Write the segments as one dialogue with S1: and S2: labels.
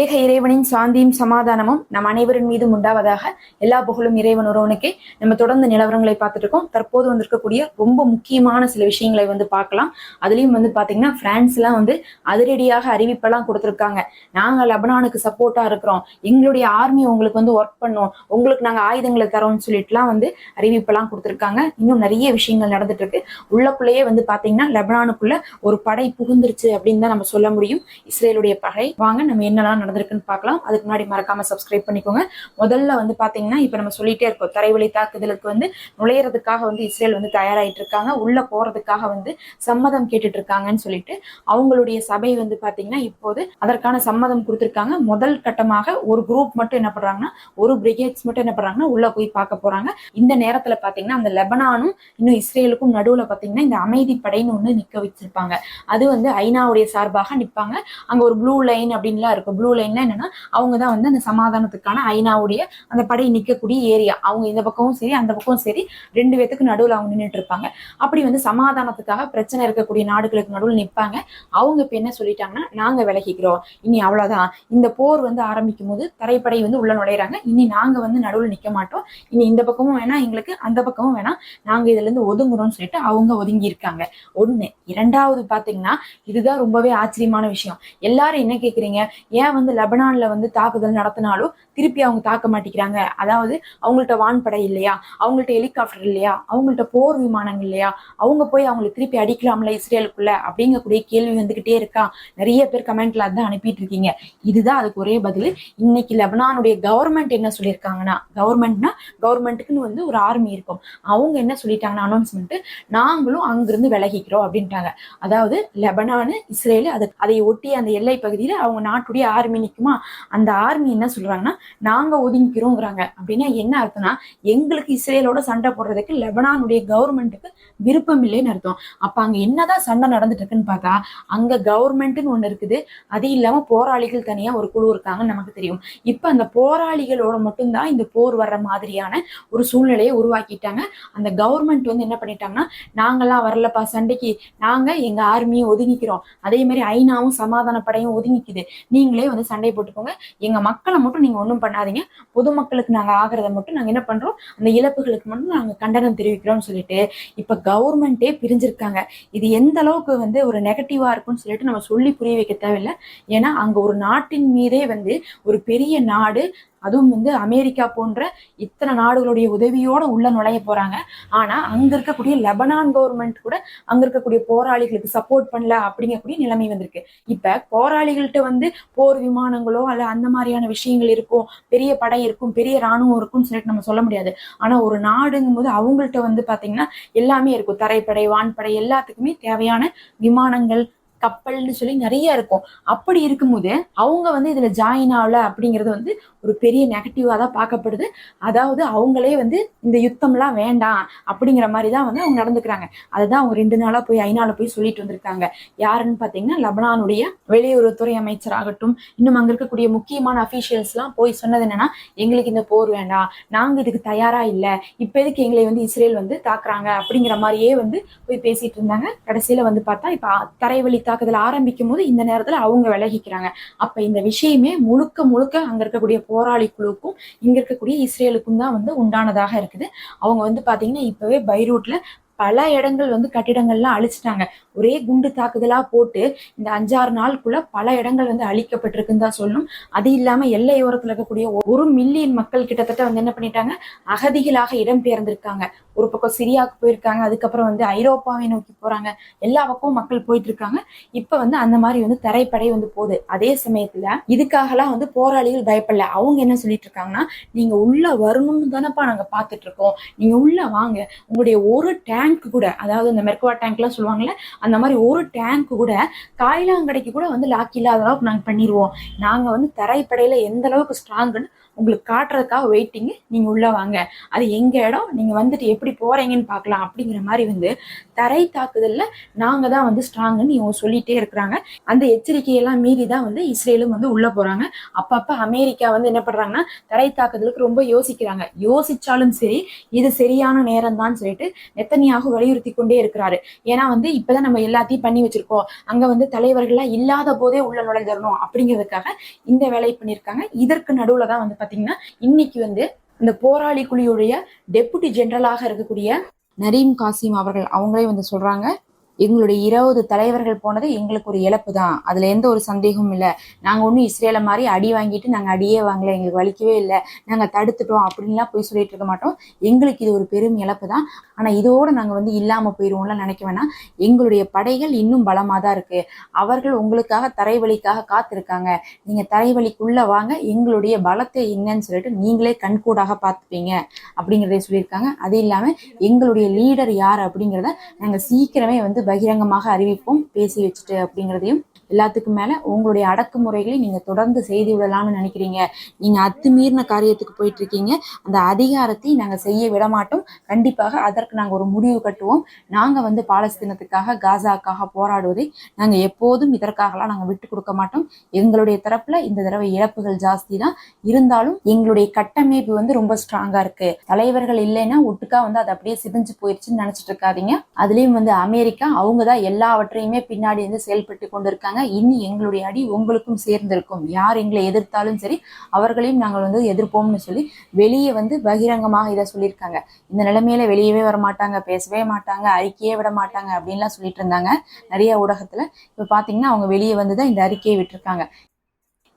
S1: ஏக இறைவனின் சாந்தியும் சமாதானமும் நம் அனைவரின் மீதும் உண்டாவதாக எல்லா புகழும் இறைவன் ஒருவனுக்கே. நம்ம தொடர்ந்து நிலவரங்களை பார்த்துட்டு இருக்கோம். தற்போது வந்திருக்கக்கூடிய ரொம்ப முக்கியமான சில விஷயங்களை வந்து பார்க்கலாம். அதுலயும் வந்து பாத்தீங்கன்னா பிரான்ஸ்லாம் வந்து அதிரடியாக அறிவிப்பெல்லாம் கொடுத்துருக்காங்க. நாங்க லெபனானுக்கு சப்போர்ட்டா இருக்கிறோம். எங்களுடைய ஆர்மி உங்களுக்கு வந்து ஒர்க் பண்ணோம். உங்களுக்கு நாங்க ஆயுதங்களை தரோம்னு சொல்லிட்டுலாம் வந்து அறிவிப்பெல்லாம் கொடுத்துருக்காங்க. இன்னும் நிறைய விஷயங்கள் நடந்துட்டு இருக்கு. உள்ளக்குள்ளேயே வந்து பாத்தீங்கன்னா லெபனானுக்குள்ள ஒரு படை புகுந்துருச்சு அப்படின்னு தான் நம்ம சொல்ல முடியும். இஸ்ரேலுடைய பகை வாங்க நம்ம என்னெல்லாம் நடந்திருக்குன்னு பார்க்கலாம். அதுக்கு முன்னாடி மறக்காம சப்ஸ்கிரைப் பண்ணிக்கோங்க. முதல்ல வந்து பாத்தீங்கன்னா இப்ப நம்ம சொல்லிட்டே இருக்கோம். தரைவழி தாக்குதலுக்கு வந்து நுழையிறதுக்காக வந்து இஸ்ரேல் வந்து தயாராயிட்டு இருக்காங்க உள்ள போறதுக்காக வந்து சம்மதம் கேட்டுட்டு இருக்காங்கன்னு சொல்லிட்டு அவங்களுடைய சபை வந்து பாத்தீங்கன்னா இப்போது அதற்கான சம்மதம் கொடுத்துருக்காங்க. முதல் கட்டமாக ஒரு குரூப் மட்டும் என்ன பண்றாங்கன்னா ஒரு பிரிகேட்ஸ் மட்டும் என்ன பண்றாங்கன்னா உள்ள போய் பார்க்க போறாங்க. இந்த நேரத்துல பாத்தீங்கன்னா அந்த லெபனானும் இன்னும் இஸ்ரேலுக்கும் நடுவுல பாத்தீங்கன்னா இந்த அமைதி படைன்னு ஒண்ணு நிக்க வச்சிருப்பாங்க. அது வந்து ஐநாவுடைய சார்பாக நிப்பாங்க. அங்க ஒரு ப்ளூ லைன் அப்படின்லாம் இருக்கும். ப்ளூ லைன்ல என்னன்னா அவங்க தான் வந்து அந்த சமாதானத்துக்கான ஐநாவுடைய அந்த படை நிற்கக்கூடிய ஏரியா. அவங்க இந்த பக்கமும் சரி அந்த பக்கமும் சரி ரெண்டு பேத்துக்கு நடுவில் அவங்க நின்றுட்டு இருப்பாங்க. அப்படி வந்து சமாதானத்துக்காக பிரச்சனை இருக்கக்கூடிய நாடுகளுக்கு நடுவில் நிற்பாங்க. அவங்க இப்போ என்ன சொல்லிட்டாங்கன்னா நாங்கள் விலகிக்கிறோம். இனி அவ்வளோதான் இந்த போர் வந்து ஆரம்பிக்கும் போது தரைப்படை வந்து உள்ள நுழையிறாங்க. இனி நாங்கள் வந்து நடுவில் நிற்க மாட்டோம். இனி இந்த பக்கமும் வேணாம் எங்களுக்கு அந்த பக்கமும் வேணாம். நாங்கள் இதுலேருந்து ஒதுங்குறோம்னு சொல்லிட்டு அவங்க ஒதுங்கி இருக்காங்க. ஒன்று இரண்டாவது பார்த்தீங்கன்னா இதுதான் ரொம்பவே ஆச்சரியமான விஷயம். எல்லாரும் என்ன கேட்குறீங்க ஏன் வந்து லெபனான்ல வந்து தாக்குதல் நடத்தினாலும் திருப்பி அவங்க தாக்க மாட்டேங்கிறாங்க. அதாவது அவங்கள்ட்ட வான்படை இல்லையா? அவங்கள்ட்ட ஹெலிகாப்டர் இல்லையா? அவங்கள்ட்ட போர் விமானங்கள் இல்லையா? அவங்க போய் அவங்களை திருப்பி அடிக்கலாம்ல இஸ்ரேலுக்குள்ள அப்படிங்கக்கூடிய கேள்வி வந்துகிட்டே இருக்கா. நிறைய பேர் கமெண்ட்ல அதான் அனுப்பிட்டு இருக்கீங்க. இதுதான் அதுக்கு ஒரே பதில். இன்னைக்கு லெபனானுடைய கவர்மெண்ட் என்ன சொல்லியிருக்காங்கன்னா கவர்மெண்ட்னா கவர்மெண்ட்டுக்குன்னு வந்து ஒரு ஆர்மி இருக்கும். அவங்க என்ன சொல்லிட்டாங்கன்னா அனௌன்ஸ்மெண்ட் நாங்களும் அங்கிருந்து விலகிக்கிறோம் அப்படின்ட்டாங்க. அதாவது லெபனானு இஸ்ரேலு அது அதை ஒட்டி அந்த எல்லை பகுதியில் அவங்க நாட்டுடைய ஆர்மி நிக்குமா? அந்த ஆர்மி என்ன சொல்றாங்கன்னா நாங்க ஒதுங்கிக்கிறோங்கிறாங்க அப்படின்னா என்ன அர்த்தம்னா எங்களுக்கு இஸ்ரேலோட சண்டை போடுறதுக்கு லெபனானுடைய கவர்மெண்ட்டுக்கு விருப்பம் இல்லைன்னு அர்த்தம். அப்ப அங்க என்னதான் சண்டை நடந்துட்டு இருக்குன்னு பார்த்தா அங்க கவர்மெண்ட்னு ஒண்ணு இருக்குது. அது இல்லாம போராளிகள் தனியா ஒரு குழு இருக்காங்கன்னு நமக்கு தெரியும். இப்ப அந்த போராளிகளோட மட்டும்தான் இந்த போர் வர்ற மாதிரியான ஒரு சூழ்நிலையை உருவாக்கிட்டாங்க. அந்த கவர்மெண்ட் வந்து என்ன பண்ணிட்டாங்கன்னா நாங்கெல்லாம் வரலப்பா சண்டைக்கு. நாங்க எங்க ஆர்மியை ஒதுங்கிக்கிறோம். அதே மாதிரி ஐநாவும் சமாதான படையும் ஒதுங்கிக்குது. நீங்களே வந்து சண்டை போட்டுக்கோங்க. எங்க மக்களை மட்டும் நீங்க ஒன்றும் பண்ணாதீங்க. பொதுமக்களுக்கு நாங்க ஆகிறத மட்டும் நாங்க என்ன பண்றோம்? அந்த இழப்புகளுக்கு மட்டும் நாங்க கண்டனம் தெரிவிக்கிறோம்னு சொல்லிட்டு இப்ப கவர்மெண்ட்டே பிரிஞ்சிருக்காங்க. இது எந்த அளவுக்கு வந்து ஒரு நெகட்டிவா இருக்கும்னு சொல்லிட்டு நம்ம சொல்லி புரிய வைக்க தேவையில்லை. ஏன்னா அங்க ஒரு நாட்டின் மீதே வந்து ஒரு பெரிய நாடு அதுவும் வந்து அமெரிக்கா போன்ற இத்தனை நாடுகளுடைய உதவியோட உள்ள நுழைய போறாங்க. ஆனா அங்க இருக்கக்கூடிய லெபனான் கவர்மெண்ட் கூட அங்க இருக்கக்கூடிய போராளிகளுக்கு சப்போர்ட் பண்ணல அப்படிங்கக்கூடிய நிலைமை வந்திருக்கு. இப்ப போராளிகள்கிட்ட வந்து போர் விமானங்களோ அல்ல அந்த மாதிரியான விஷயங்கள் இருக்கும். பெரிய படை இருக்கும் பெரிய ராணுவம் இருக்கும்னு சொல்லிட்டு நம்ம சொல்ல முடியாது. ஆனா ஒரு நாடுங்கும் போது அவங்கள்ட்ட வந்து பாத்தீங்கன்னா எல்லாமே இருக்கும். தரைப்படை வான்படை எல்லாத்துக்குமே தேவையான விமானங்கள் கப்பல்னு சொல்லி நிறைய இருக்கும். அப்படி இருக்கும்போது அவங்க வந்து இதுல ஜாயின் ஆகல அப்படிங்கிறது வந்து ஒரு பெரிய நெகட்டிவா தான் பார்க்கப்படுது. அதாவது அவங்களே வந்து இந்த யுத்தம்லாம் வேண்டாம் அப்படிங்கிற மாதிரி தான் வந்து அவங்க நடந்துக்கிறாங்க. அதுதான் அவங்க ரெண்டு நாளா போய் ஐநால போய் சொல்லிட்டு வந்திருக்காங்க. யாருன்னு பாத்தீங்கன்னா லெபனானுடைய வெளியுறவுத்துறை அமைச்சராகட்டும் இன்னும் அங்க இருக்கக்கூடிய முக்கியமான அபிஷியல்ஸ் எல்லாம் போய் சொன்னது என்னன்னா எங்களுக்கு இந்த போர் வேண்டாம். நாங்க இதுக்கு தயாரா இல்ல. இப்ப எதுக்கு எங்களை வந்து இஸ்ரேல் வந்து தாக்குறாங்க அப்படிங்கிற மாதிரியே வந்து போய் பேசிட்டு இருந்தாங்க. கடைசியில வந்து பார்த்தா இப்ப தரைவழி தாக்குதல் ஆரம்பிக்கும் போது இந்த நேரத்துல அவங்க விலகிக்கிறாங்க. அப்ப இந்த விஷயமே முழுக்க முழுக்க அங்க இருக்கக்கூடிய போராளி குழுக்கும் இங்க இருக்கக்கூடிய இஸ்ரேலுக்கும் தான் வந்து உண்டானதாக இருக்குது. அவங்க வந்து பாத்தீங்கன்னா இப்பவே பைரூட்ல பல இடங்கள் வந்து கட்டிடங்கள்லாம் அழிச்சிட்டாங்க. ஒரே குண்டு தாக்குதலா போட்டு இந்த அஞ்சாறு நாளுக்குள்ள பல இடங்கள் வந்து அழிக்கப்பட்டிருக்குன்னு தான் சொல்லணும். அது இல்லாம எல்லையோரத்துல இருக்கக்கூடிய ஒரு மில்லியன் மக்கள் கிட்டத்தட்ட வந்து என்ன பண்ணிட்டாங்க? அகதிகளாக இடம்பெயர்ந்திருக்காங்க ஒரு பக்கம் சிரியாவுக்கு போயிருக்காங்க அதுக்கப்புறம் வந்து ஐரோப்பாவை நோக்கி போறாங்க. எல்லா பக்கமும் மக்கள் போயிட்டு இருக்காங்க இப்ப வந்து அந்த மாதிரி வந்து தரைப்படை வந்து போகுது. அதே சமயத்துல இதுக்காகலாம் வந்து போராளிகள் பயப்படல. அவங்க என்ன சொல்லிட்டு இருக்காங்கன்னா நீங்க உள்ள வரணும்னு தானப்பா நாங்க பாத்துட்டு இருக்கோம் நீங்க உள்ள வாங்க. உங்களுடைய ஒரு டேங்க் கூட அதாவது இந்த மெர்குவா டேங்க்லாம் சொல்லுவாங்கல்ல அந்த மாதிரி ஒரு டேங்க் கூட காய்லாங்கடைக்கு கூட வந்து லாக் இல்லாத அளவுக்கு நாங்கள் பண்ணிடுவோம் நாங்கள் வந்து தரைப்படையில எந்த அளவுக்கு ஸ்ட்ராங்குன்னு உங்களுக்கு காட்டுறதுக்காக வெயிட்டிங்கு நீங்கள் உள்ளே வாங்க. அது எங்கள் இடம் நீங்கள் வந்துட்டு எப்படி போகிறீங்கன்னு பார்க்கலாம் அப்படிங்கிற மாதிரி வந்து தரை தாக்குதலில் நாங்கள் தான் வந்து ஸ்ட்ராங்குன்னு இவங்க சொல்லிட்டே இருக்கிறாங்க. அந்த எச்சரிக்கையெல்லாம் மீறி தான் வந்து இஸ்ரேலும் வந்து உள்ளே போகிறாங்க அப்பப்போ அமெரிக்கா வந்து என்ன பண்ணுறாங்கன்னா தரை தாக்குதலுக்கு ரொம்ப யோசிக்கிறாங்க. யோசிச்சாலும் சரி இது சரியான நேரம் தான் சொல்லிட்டு நெத்தனியாக வலியுறுத்தி கொண்டே இருக்கிறாரு. ஏன்னா வந்து இப்போதான் நம்ம எல்லாத்தையும் பண்ணி வச்சிருக்கோம். அங்க வந்து தலைவர்கள்லாம் இல்லாத போதே உள்ள நுழைஞ்சிடணும் அப்படிங்கிறதுக்காக இந்த வேலையை பண்ணியிருக்காங்க. இதற்கு நடுவுல தான் வந்து பாத்தீங்கன்னா இன்னைக்கு வந்து இந்த போராளி குழியுடைய டெபுட்டி ஜெனரலாக இருக்கக்கூடிய நரீம் காசிம் அவர்கள் அவங்களே வந்து சொல்றாங்க. எங்களுடைய இருபது தலைவர்கள் போனது எங்களுக்கு ஒரு இழப்பு தான் அதுல எந்த ஒரு சந்தேகமும் இல்லை. நாங்க ஒன்றும் இஸ்ரேலை மாதிரி அடி வாங்கிட்டு நாங்க அடியே வாங்கல எங்களுக்கு வலிக்கவே இல்லை. நாங்க தடுத்துட்டோம் அப்படின்லாம் போய் சொல்லிட்டு இருக்க மாட்டோம். எங்களுக்கு இது ஒரு பெரும் இழப்பு தான் ஆனா இதோட நாங்க வந்து இல்லாம போயிருவோம்லாம் நினைக்க வேணாம். எங்களுடைய படைகள் இன்னும் பலமா தான் இருக்கு. அவர்கள் உங்களுக்காக தரைவழிக்காக காத்திருக்காங்க. நீங்க தரைவழிக்குள்ள வாங்க எங்களுடைய பலத்தை என்னன்னு சொல்லிட்டு நீங்களே கண்கூடாக பார்த்துப்பீங்க அப்படிங்கிறத சொல்லியிருக்காங்க. அது இல்லாம எங்களுடைய லீடர் யார் அப்படிங்கிறத நாங்க சீக்கிரமே வந்து பகிரங்கமாக அறிவிப்போம் பேசி வச்சுட்டு அப்படிங்கிறதையும் எல்லாத்துக்கும் மேல உங்களுடைய அடக்குமுறைகளை நீங்க தொடர்ந்து செய்து விடலாம்னு நினைக்கிறீங்க. நீங்க அத்துமீறின காரியத்துக்கு போயிட்டு இருக்கீங்க அந்த அதிகாரத்தை நாங்க செய்ய விட மாட்டோம் கண்டிப்பாக அதற்கு நாங்க ஒரு முடிவு கட்டுவோம். நாங்க வந்து பாலஸ்தீனத்துக்காக காசாக்காக போராடுவதை நாங்க எப்போதும் இதற்காகலாம் நாங்க விட்டு கொடுக்க மாட்டோம். எங்களுடைய தரப்புல இந்த தடவை இழப்புகள் ஜாஸ்தி தான் இருந்தாலும் எங்களுடைய கட்டமைப்பு வந்து ரொம்ப ஸ்ட்ராங்கா இருக்கு. தலைவர்கள் இல்லைன்னா ஒட்டுக்கா வந்து அது அப்படியே சிதைஞ்சு போயிருச்சுன்னு நினைச்சிட்டு இருக்காதீங்க. அதுலயும் வந்து அமெரிக்கா அவங்க தான் எல்லாவற்றையுமே பின்னாடி வந்து செயல்பட்டு இனி எங்களுடைய அடி உங்களுக்கும் சேர்ந்திருக்கும். யார் எங்களை எதிர்த்தாலும் சரி அவர்களையும் நாங்கள் வந்து எதிர்ப்போம்னு சொல்லி வெளியே வந்து பகிரங்கமாக இதை சொல்லியிருக்காங்க. இந்த நிலைமையில வெளியவே வர மாட்டாங்க பேசவே மாட்டாங்க அறிக்கையே விட மாட்டாங்க அப்படின்லாம் சொல்லிட்டு இருந்தாங்க. நிறைய ஊடகத்துல இப்ப பாத்தீங்கன்னா அவங்க வெளியே வந்து தான் இந்த அறிக்கையை விட்டுருக்காங்க.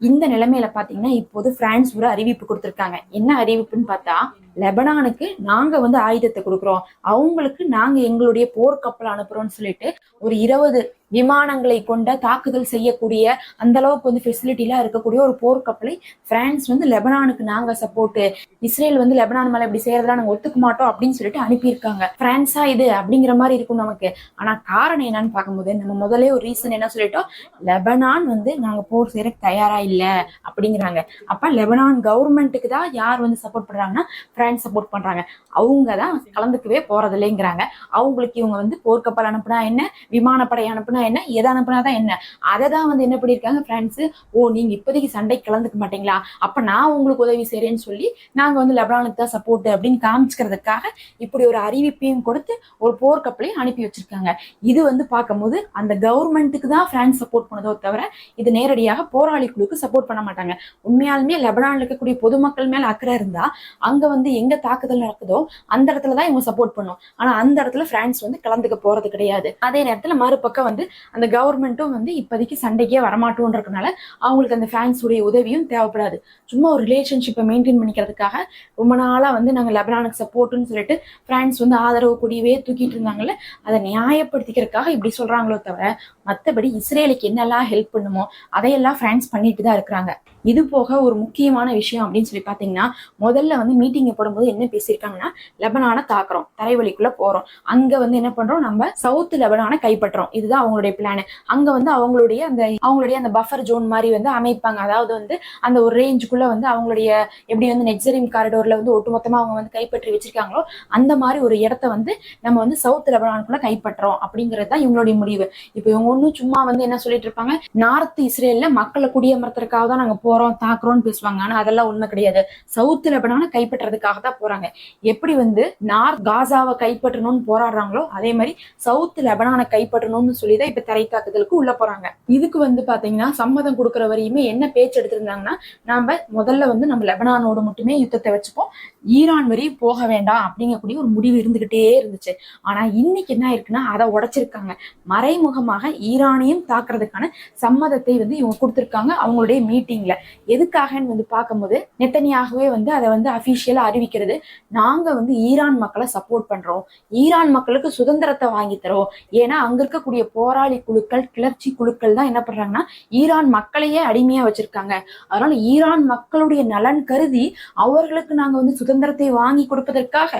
S1: இந்த நிலைமையில பாத்தீங்கன்னா இப்போது பிரான்ஸ் ஒரு அறிவிப்பு கொடுத்திருக்காங்க. என்ன அறிவிப்புன்னு பார்த்தா லெபனானுக்கு நாங்க வந்து ஆயுதத்தை கொடுக்குறோம். அவங்களுக்கு நாங்க எங்களுடைய போர்க்கப்பல் அனுப்புறோம்னு சொல்லிட்டு ஒரு இருபது விமானங்களை கொண்ட தாக்குதல் செய்யக்கூடிய அந்த அளவுக்கு வந்து ஃபெசிலிட்டிலாம் இருக்கக்கூடிய ஒரு போர்க்கப்பலை பிரான்ஸ் வந்து லெபனானுக்கு நாங்க சப்போர்ட் இஸ்ரேல் வந்து லெபனான் மேல இப்படி செய்யறதெல்லாம் நாங்க ஒத்துக்க மாட்டோம் அப்படின்னு சொல்லிட்டு அனுப்பியிருக்காங்க. பிரான்ஸா இது அப்படிங்கிற மாதிரி இருக்கும் நமக்கு. ஆனா காரணம் என்னன்னு பார்க்கும்போது நம்ம முதல்ல ஒரு ரீசன் என்ன சொல்லிட்டோம்? லெபனான் வந்து நாங்க போர் செய்யறதுக்கு தயாரா இல்ல அப்படிங்கிறாங்க. அப்ப லெபனான் கவர்மெண்ட்டுக்கு தான் யார் வந்து சப்போர்ட் பண்றாங்கன்னா பிரான்ஸ் சப்போர்ட் பண்றாங்க. அவங்க தான் கலந்துக்கவே போறது இல்லைங்கிறாங்க அவங்களுக்கு இவங்க வந்து போர்க்கப்பல் அனுப்புனா என்ன? விமானப்படை அனுப்புனா என்ன? எதை அனுப்புனா தான் என்ன? அதை தான் வந்து என்ன பண்ணியிருக்காங்க பிரான்ஸ் ஓ நீங்க இப்போதைக்கு சண்டை கலந்துக்க மாட்டீங்களா? அப்ப நான் உங்களுக்கு உதவி செய்யறேன்னு சொல்லி நாங்க வந்து லெபனானுக்கு தான் சப்போர்ட் அப்படின்னு காமிச்சுக்கிறதுக்காக இப்படி ஒரு அறிவிப்பையும் கொடுத்து ஒரு போர்க்கப்பலையும் அனுப்பி வச்சிருக்காங்க. இது வந்து பார்க்கும்போது அந்த கவர்மெண்ட்டுக்கு தான் பிரான்ஸ் சப்போர்ட் பண்ணதோ தவிர இது நேரடியாக போராளி குழுக்கு சப்போர்ட் பண்ண மாட்டாங்க. உண்மையாலுமே லெபனான்ல இருக்கக்கூடிய பொதுமக்கள் மேல அக்கறை இருந்தா அங்க வந்து எங்க தாக்குதல் நடக்குதோ அந்த இடத்துல தான் இவங்க சப்போர்ட் பண்ணும். ஆனா அந்த இடத்துல பிரான்ஸ் வந்து கலந்துக்க போறது கிடையாது. அதே நேரத்துல மறுபக்கம் வந்து அந்த கவர்மெண்ட்டும் வந்து இப்போதைக்கு சண்டைக்கே வரமாட்டோன்றதுனால அவங்களுக்கு அந்த ஃபேன்ஸுடைய உதவியும் தேவைப்படாது. சும்மா ஒரு ரிலேஷன்ஷிப்பை மெயின்டைன் பண்ணிக்கிறதுக்காக ரொம்ப நாளா வந்து நாங்க லெபனானுக்கு சப்போர்ட்னு சொல்லிட்டு பிரான்ஸ் வந்து ஆதரவு கொடியவே தூக்கிட்டு இருந்தாங்கல்ல அதை நியாயப்படுத்திக்கிறதுக்காக இப்படி சொல்றாங்களோ தவிர மற்றபடி இஸ்ரேலுக்கு என்னெல்லாம் ஹெல்ப் பண்ணுமோ அதையெல்லாம் பிரான்ஸ் பண்ணிட்டு தான் இருக்கிறாங்க. இது போக ஒரு முக்கியமான விஷயம் அப்படின்னு சொல்லி பார்த்தீங்கன்னா முதல்ல வந்து மீட்டிங் போடும்போது என்ன பேசியிருக்காங்கன்னா லெபனானை தாக்குறோம் தரைவழிக்குள்ளே போறோம். அங்க வந்து என்ன பண்றோம் நம்ம சவுத் லெபனானை கைப்பற்றுறோம். இதுதான் அவங்களுடைய பிளான் அங்க வந்து அவங்களுடைய அந்த அவங்களுடைய அந்த பஃபர் ஜோன் மாதிரி வந்து அமைப்பாங்க. அதாவது வந்து அந்த ஒரு ரேஞ்சுக்குள்ள வந்து அவங்களுடைய எப்படி வந்து நெட்ஸரிம் காரிடோர்ல வந்து ஒட்டுமொத்தமாக அவங்க வந்து கைப்பற்றி வச்சிருக்காங்களோ அந்த மாதிரி ஒரு இடத்த வந்து நம்ம வந்து சவுத் லெபனானுக்குள்ளே கைப்பற்றோம் அப்படிங்கிறது தான் இவங்களுடைய முடிவு. இப்போ இவங்க ஒன்றும் சும்மா வந்து என்ன சொல்லிட்டு இருப்பாங்க? நார்த் இஸ்ரேல்ல மக்களை குடியமர்த்துறதுக்காக தான் நாங்க போறோம் தாக்குறோம்னு பேசுவாங்க. ஆனா அதெல்லாம் உண்மை கிடையாது. சவுத் லெபனான கைப்பற்றுறதுக்காக தான் போறாங்க. எப்படி வந்து நார்த் காசாவை கைப்பற்றணும்னு போராடுறாங்களோ அதே மாதிரி சவுத் லெபனானை கைப்பற்றணும்னு சொல்லி தான் இப்ப தரை தாக்குதலுக்கு உள்ள போறாங்க. இதுக்கு வந்து பாத்தீங்கன்னா சம்மதம் கொடுக்குற வரையுமே என்ன பேச்சு எடுத்திருந்தாங்கன்னா நாம முதல்ல வந்து நம்ம லெபனானோட மட்டுமே யுத்தத்தை வச்சுப்போம். ஈரான் வரையும் போக வேண்டாம் அப்படிங்கக்கூடிய ஒரு முடிவு இருந்துகிட்டே இருந்துச்சு. ஆனா இன்னைக்கு என்ன இருக்குன்னா அதை உடைச்சிருக்காங்க. மறைமுகமாக ஈரானையும் தாக்குறதுக்கான சம்மதத்தை வந்து இவங்க கொடுத்துருக்காங்க அவங்களுடைய மீட்டிங்ல எதுக்காகன்னு வந்து பார்க்கும்போது நெத்தனியாகவே வந்து அதை வந்து அபிஷியலா அறிவிக்கிறது நாங்க வந்து ஈரான் மக்களை சப்போர்ட் பண்றோம். ஈரான் மக்களுக்கு சுதந்திரத்தை வாங்கி தரோம். ஏன்னா அங்க இருக்கக்கூடிய போராளி குழுக்கள் கிளர்ச்சி குழுக்கள் தான் என்ன பண்றாங்கன்னா ஈரான் மக்களையே அடிமையா வச்சிருக்காங்க. அதனால ஈரான் மக்களுடைய நலன் கருதி அவர்களுக்கு நாங்க வந்து சுதந்திரத்தை வாங்கி கொடுப்பதற்காக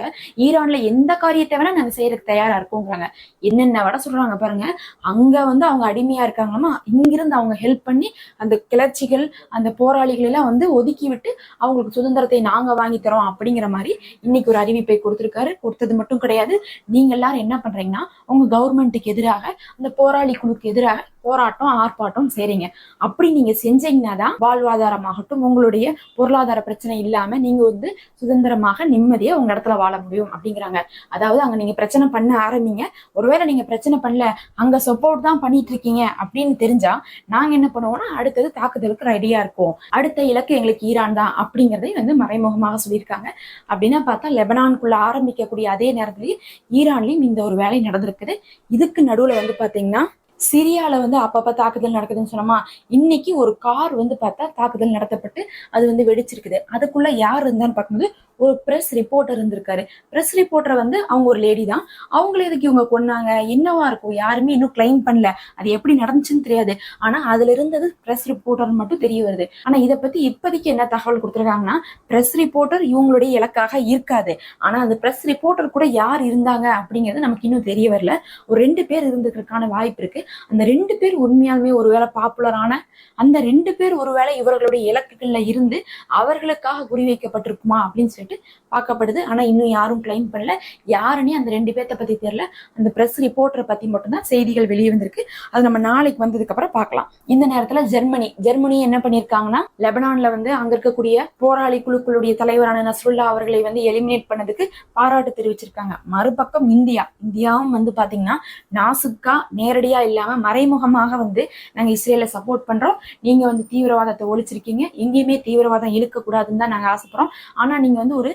S1: ஈரான்ல எந்த காரியத்தை வேணா நாங்க செய்யறதுக்கு தயாரா இருக்கோங்கிறாங்க. என்னென்ன விட சொல்றாங்க பாருங்க. அங்க வந்து அவங்க அடிமையா இருக்காங்களாமா? இங்கிருந்து அவங்க ஹெல்ப் பண்ணி அந்த கிளர்ச்சிகள் அந்த போராளிகள் எல்லாம் வந்து ஒதுக்கி விட்டு அவங்களுக்கு சுதந்திரத்தை நாங்க வாங்கி தரோம் அப்படிங்கிற மாதிரி இன்னைக்கு ஒரு அறிவிப்பை கொடுத்திருக்காரு. கொடுத்தது மட்டும் கிடையாது. நீங்க எல்லாரும் என்ன பண்றீங்கன்னா உங்க கவர்மெண்ட்டுக்கு எதிராக அந்த போராளி குழுக்கு எதிராக போராட்டம் ஆர்ப்பாட்டம் செய்றீங்க. அப்படி நீங்க செஞ்சீங்கன்னா தான் வாழ்வாதாரமாகட்டும் உங்களுடைய பொருளாதார பிரச்சனை இல்லாம நீங்க வந்து சுதந்திரமாக நிம்மதியா உங்க இடத்துல வாழ முடியும் அப்படிங்கிறாங்க. அதாவது அங்க நீங்க பிரச்சனை பண்ண ஆரம்பிங்க. ஒருவேளை நீங்க பிரச்சனை பண்ணல அங்க சப்போர்ட் தான் பண்ணிட்டு இருக்கீங்க அப்படின்னு தெரிஞ்சா நாங்க என்ன பண்ணுவோம்னா அடுத்தது தாக்குதலுக்கு ரெடியா இருக்கோம் அடுத்த இலக்கு எங்களுக்கு ஈரான் தான் அப்படிங்கிறதையும் வந்து மறைமுகமாக சொல்லியிருக்காங்க. அப்படின்னா பார்த்தா லெபனான்குள்ள ஆரம்பிக்கக்கூடிய அதே நேரத்திலேயே ஈரான்லயும் இந்த ஒரு வேலை நடந்திருக்குது. இதுக்கு நடுவுல வந்து பாத்தீங்கன்னா சிரியால வந்து அப்பப்ப தாக்குதல் நடக்குதுன்னு சொன்னோமா இன்னைக்கு ஒரு கார் வந்து பார்த்தா தாக்குதல் நடத்தப்பட்டு அது வந்து வெடிச்சிருக்குது. அதுக்குள்ள யார் இருந்தான்னு பார்க்கும்போது ஒரு ப்ரெஸ் ரிப்போர்ட்டர் இருந்திருக்காரு. பிரஸ் ரிப்போர்ட்டர் வந்து அவங்க ஒரு லேடி தான். அவங்கள எதுக்கு இவங்க கொன்னாங்க? என்னவா இருக்கும்? யாருமே இன்னும் கிளைம் பண்ணல. அது எப்படி நடந்துச்சுன்னு தெரியாது. ஆனா அதுல இருந்தது ப்ரெஸ் ரிப்போர்ட்டர் மட்டும் தெரிய வருது. ஆனா இதை பத்தி இப்போதைக்கு என்ன தகவல் கொடுத்துருக்காங்கன்னா பிரஸ் ரிப்போர்ட்டர் இவங்களுடைய இலக்காக இருக்காது. ஆனா அந்த பிரஸ் ரிப்போர்ட்டர் கூட யார் இருந்தாங்க அப்படிங்கிறது நமக்கு இன்னும் தெரிய வரல. ஒரு ரெண்டு பேர் இருந்ததுக்கான வாய்ப்பு இருக்கு. அந்த ரெண்டு பேர் உண்மையாலுமே ஒருவேளை பாப்புலரான அந்த ரெண்டு பேர் ஒருவேளை இவர்களுடைய இலக்குகள்ல இருந்து அவர்களுக்காக குறிவைக்கப்பட்டிருக்குமா அப்படின்னு சொல்லிட்டு பார்க்கப்படுது. ஆனா இன்னும் யாரும் கிளைம் பண்ணல. யாருன்னே அந்த ரெண்டு பேர்த்த பத்தி தெரியல. அந்த பிரஸ் ரிப்போர்ட்டரை பத்தி மட்டும்தான் செய்திகள் வெளியே வந்திருக்கு. அது நம்ம நாளைக்கு வந்ததுக்கு அப்புறம் பார்க்கலாம். இந்த நேரத்துல ஜெர்மனி. ஜெர்மனி என்ன பண்ணிருக்காங்கன்னா லெபனான்ல வந்து அங்க இருக்கக்கூடிய போராளி குழுக்களுடைய தலைவரான நஸ்ருல்லா அவர்களை வந்து எலிமினேட் பண்ணதுக்கு பாராட்டு தெரிவிச்சிருக்காங்க. மறுபக்கம் இந்தியா. இந்தியாவும் வந்து பாத்தீங்கன்னா நாசுக்கா நேரடியா இல்லாம மறைமுகமாக வந்து நாங்க இஸ்ரேலை சப்போர்ட் பண்றோம். நீங்க வந்து தீவிரவாதத்தை ஒழிச்சிருக்கீங்க. எங்கேயுமே தீவிரவாதம் இழுக்க கூடாதுன்னு தான் நாங்க ஆசைப்படுறோம். ஆனா நீங்க வந்து ஒரு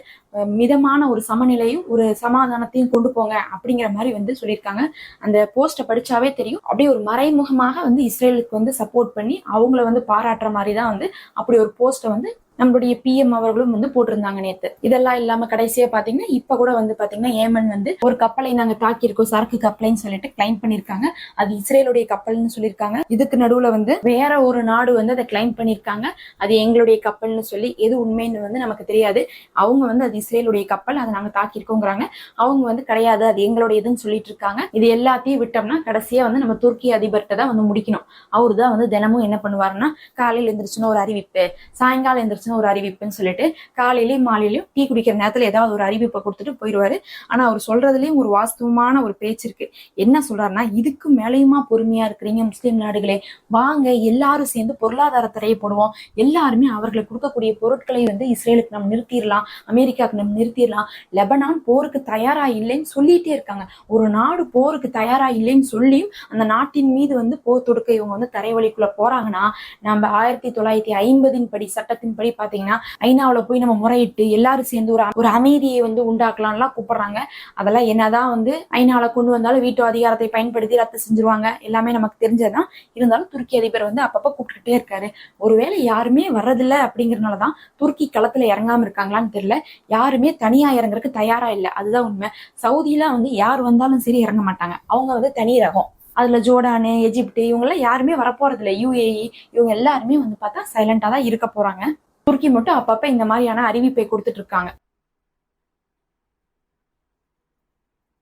S1: மிதமான ஒரு சமநிலையும் ஒரு சமாதானத்தையும் கொண்டு போங்க அப்படிங்கிற மாதிரி வந்து சொல்லியிருக்காங்க. அந்த போஸ்ட்டை படிச்சாவே தெரியும். அப்படியே ஒரு மறைமுகமாக வந்து இஸ்ரேலுக்கு வந்து சப்போர்ட் பண்ணி அவங்கள வந்து பாராட்டுற மாதிரி தான் வந்து அப்படி ஒரு போஸ்ட்டை வந்து நம்மளுடைய பிஎம் அவர்களும் வந்து போட்டிருந்தாங்க நேத்து. இதெல்லாம் இல்லாம கடைசியா பாத்தீங்கன்னா இப்ப கூட வந்து பாத்தீங்கன்னா ஏமன் வந்து ஒரு கப்பலை நாங்க தாக்கியிருக்கோம் சரக்கு கப்பலைன்னு சொல்லிட்டு கிளைம் பண்ணிருக்காங்க அது இஸ்ரேலுடைய கப்பல்னு சொல்லியிருக்காங்க. இதுக்கு நடுவுல வந்து வேற ஒரு நாடு வந்து அதை கிளைம் பண்ணிருக்காங்க அது எங்களுடைய கப்பல்னு சொல்லி எது உண்மைன்னு வந்து நமக்கு தெரியாது. அவங்க வந்து அது இஸ்ரேலுடைய கப்பல் அதை நாங்க தாக்கியிருக்கோங்கிறாங்க. அவங்க வந்து கிடையாது அது எங்களுடைய இதுன்னு சொல்லிட்டு இருக்காங்க. இது எல்லாத்தையும் விட்டோம்னா கடைசியா வந்து நம்ம துருக்கி அதிபர்கிட்ட தான் வந்து முடிக்கணும். அவரு தான் வந்து தினமும் என்ன பண்ணுவாருன்னா காலையில எந்திரிச்சுன்னு ஒரு அறிவிப்பு சாயங்காலம் எந்திரிச்சுன்னா ஒரு அறிவிப்புன்னு சொல்லிட்டு காலையிலயும் மாலையிலயும் டீ குடிக்கிற நேரத்துல ஏதாவது ஒரு அறிவிப்பை கொடுத்துட்டு போயிடுவாரு. ஆனா அவர் சொல்றதுலயும் ஒரு வாஸ்தவமான ஒரு பேச்சு இருக்கு. என்ன சொல்றாருன்னா இதுக்கு மேலையுமா பொறுமையா இருக்கிறீங்க முஸ்லீம் நாடுகளே? வாங்க எல்லாரும் சேர்ந்து பொருளாதார தடையை போடுவோம். எல்லாருமே அவர்களுக்கு கொடுக்கக்கூடிய பொருட்களை வந்து இஸ்ரேலுக்கு நம்ம நிறுத்திடலாம் அமெரிக்காவுக்கு நம்ம நிறுத்திடலாம். லெபனான் போருக்கு தயாரா இல்லைன்னு சொல்லிட்டே இருக்காங்க. ஒரு நாடு போருக்கு தயாரா இல்லைன்னு சொல்லியும் அந்த நாட்டின் மீது வந்து போர் தொடுக்க இவங்க வந்து தரைவழிக்குள்ள போறாங்கன்னா நம்ம ஆயிரத்தி தொள்ளாயிரத்தி ஐம்பதின் படி சட்டத்தின் பார்த்தீங்கன்னா பாத்தீங்கன்னா போய் நம்ம முறையிட்டு எல்லாரும் சேர்ந்து ஒரு ஒரு அமைதியை வந்து உண்டாக்கலாம்லாம் கூப்பிடுறாங்க. அதெல்லாம் என்னதான் வந்து ஐநாவில கொண்டு வந்தாலும் வீட்டு அதிகாரத்தை பயன்படுத்தி ரத்து செஞ்சிருவாங்க. எல்லாமே நமக்கு தெரிஞ்சதுதான். இருந்தாலும் துருக்கி அதிபர் வந்து அப்பப்ப கூப்பிட்டுட்டே இருக்காரு. ஒருவேளை யாருமே வர்றதில்ல அப்படிங்கறதுனாலதான் துருக்கி களத்துல இறங்காம இருக்காங்களான்னு தெரியல. யாருமே தனியா இறங்குறதுக்கு தயாரா இல்லை. அதுதான் உண்மை. சவுதிலாம் வந்து யார் வந்தாலும் சரி இறங்க மாட்டாங்க. அவங்க வந்து தனி ரகம். அதுல ஜோர்டானு எஜிப்டு இவங்க எல்லாம் யாருமே வரப்போறது யூஏஇ இவங்க எல்லாருமே வந்து பார்த்தா சைலண்டா தான் இருக்க போறாங்க. துருக்கி மட்டும் அப்பப்ப இந்த மாதிரியான அறிவிப்பை கொடுத்துட்டு இருக்காங்க.